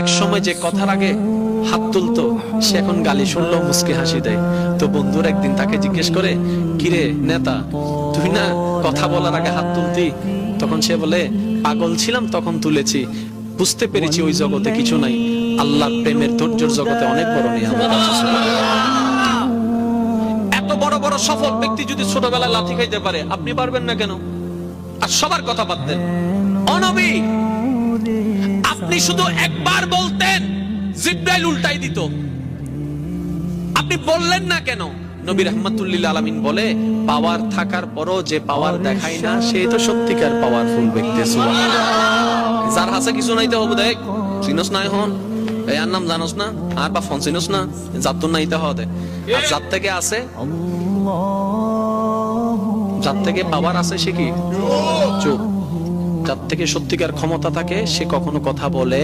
এক সময় যে কথার আগে হাত তুলতো, সে এখন গালি শুনলো মুসকে হাসি দেয়। তো বন্ধুর একদিন তাকে জিজ্ঞেস করে, কিরে নেতা, তুই না কথা বলার আগে হাত তুলতি? তখন সে বলে, পাগল ছিলাম, তখন তুলেছি। বুঝতে পেরেছি ওই জগতে কিছু নাই। আল্লাহ প্রেমের ধৈর্যের জগতে অনেক বড় নিয়ামত এত বড় বড় সফল ব্যক্তি যদি ছোটবেলায় লাথি খাইতে পারে, আপনি পারবেন না কেন? আর সবার কথা বাদ দেন। অনবী! আপনি শুধু একবার বলতেন জিব্রাইল উল্টাই দিত। আপনি বললেন না কেন? নবী রহমতুল্লিল আলমিন বলে পাওয়ার থাকার পরও যে পাওয়ার দেখায় না সে তো সত্যিকার পাওয়ারফুল ব্যক্তি যার হাসে কিছু নাইতে হবে দেখ চিনস নাই হন এই আর নাম জানোস না আর বা ফোন চিনস না যার তো নাইতে হবে আর যার থেকে আছে? যার থেকে পাওয়ার আছে সে কি? চুপ যার থেকে সত্যিকার ক্ষমতা থাকে সে কখনো কথা বলে